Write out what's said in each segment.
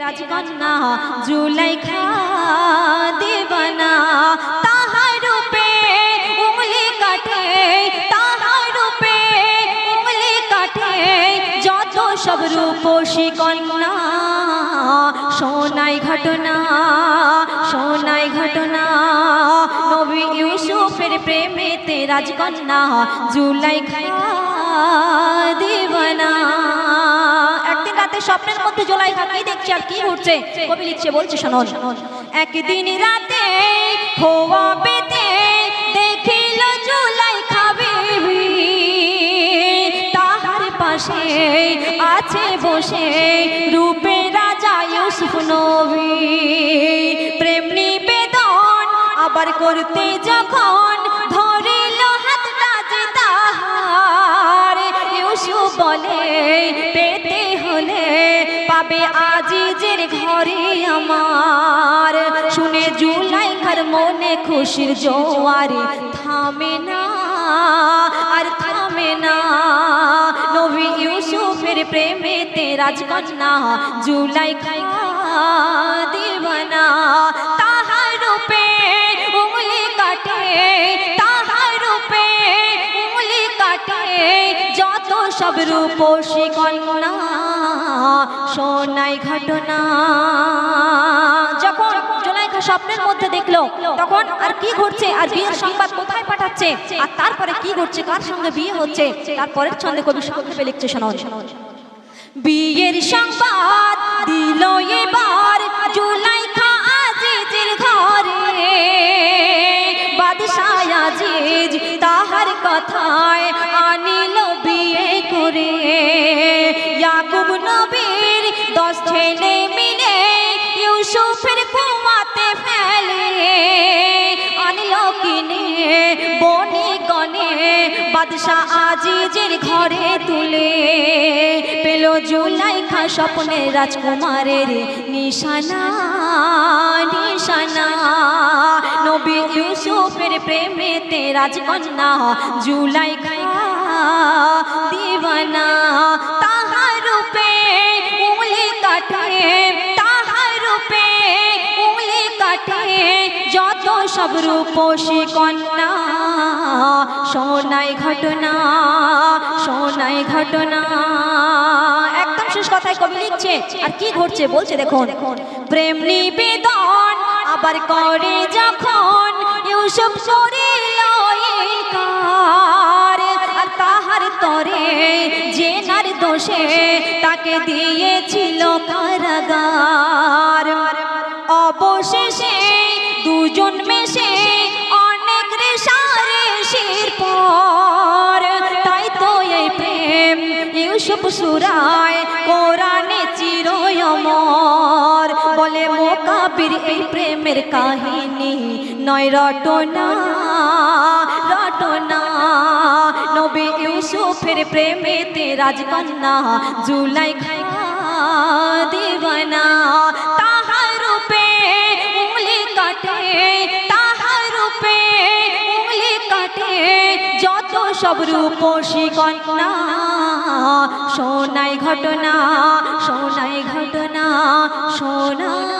রাজকন্যা জুলাইখা দেবানা তাহার রূপে উঙ্গলি কাটে তাহার রূপে উঙ্গলি কাটে যত সব রূপসী কন্যা। সোনাই ঘটনা সোনাই ঘটনা। নবী ইউসুফের প্রেমেতে রাজকন্যা জুলাইখা দেবানা একদিন রাতে স্বপ্নের মধ্যে জোলাইখা কি দেখছে আর কি ঘটছে কবি লিখছে, বলছে, শোনন, একদিন রাতে খোয়া পেতে দেখিল জোলাইখা বেবি তাহার পাশে আছে বসে রূপে রাজা ইউসুফ নবী। প্রেম নিবেদন আবার করতে যখন পাবে আজিজের ঘরে আমার। শুনে জুলাইখার মনে খুশির জোয়ারে, থামে না, আর থামে না। নবী ইউসুফের প্রেমেতে রাজকন্যা জুলাইখা দিবানা। তাহার রূপে উঙ্গলি কাটে, তাহার রূপে উঙ্গলি কাটে। সব রূপসী কন্যা, সোনাই ঘটনা। যখন জোনাইখা স্বপ্নের মধ্যে দেখল, তখন আর কি ঘটছে, আর বিয়ের সংবাদ কোথায় পাঠাচ্ছে, আর তারপরে কি ঘটছে, কার সঙ্গে বিয়ে হচ্ছে, তারপরের ছন্দে কবি সংক্ষেপে লিখছে শোনান বিয়ের সংবাদ দিল এবার জুলাইখা আজিজের ঘরে। বাদশাহ আজিজ তাহার কথায় আনিল ইয়াকুব নবীর দশ ছেলে মিলে ইউসুফের কুমাতে ফেলে, আনিল কিনে বনি গনে, বাদশাহ আজিজের ঘরে তুলে। পেল জুলাইখা স্বপ্নে রাজকুমারের নিশানা নিশানা। নবী ইউসুফের প্রেমেতে রাজকন্যা জুলাইখা সব রূপসী কন্যা সোনাই ঘটনা সোনাই ঘটনা। একদম শেষ কথায় কবি লিখছে, আর কি ঘটছে বলছে দেখুন। প্রেম নিবেদন আবার করে যখন ইউসুফ আর তাহার তরে যে দোষে তাকে দিয়েছিল কারাগার। অবশেষে দুজন মেশে অনেক রেশারেশির পর। তাই তো এই প্রেম ইউসুফ সুরায়, কোরআনে চিরয়মর। বলে মোকাবির এই প্রেমের কাহিনী, নয় রটনা রটনা। নবী ইউসুফের প্রেমেতে রাজকন্যা, জুলাইখা দিবানা। তাহার কাটে যত সব রূপসী কন্যা সোনাই ঘটনা সোনাই ঘটনা সোনাই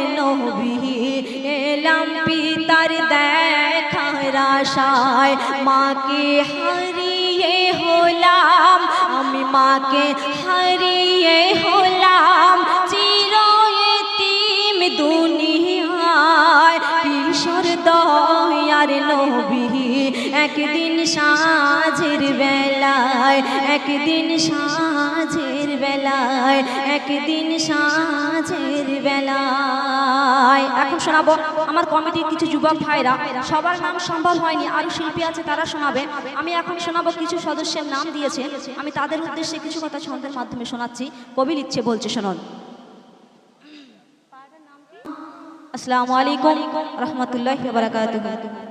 আশায় মাকে হারিয়ে হলাম আমি মাকে হারিয়ে হলাম চির দুনিয়ায় কিশোর দয়ার নবী। একদিন সাঁঝের বেলায়, একদিন সাঁঝের বেলায়, একদিন সাঁঝের বেলায়। এখন শোনাবো, আমার কমিটির কিছু যুবক ভাইরা, সবার নাম সম্ভব হয়নি, আরও শিল্পী আছে তারা শোনাবে। আমি এখন শোনাবো কিছু সদস্যের নাম দিয়েছে, আমি তাদের উদ্দেশ্যে কিছু কথা ছন্দের মাধ্যমে শোনাচ্ছি। কবি লিখছে, বলছে, শোনন। আসসালামু আলাইকুম, রহমতুল্লাহ বারাকাতুহু।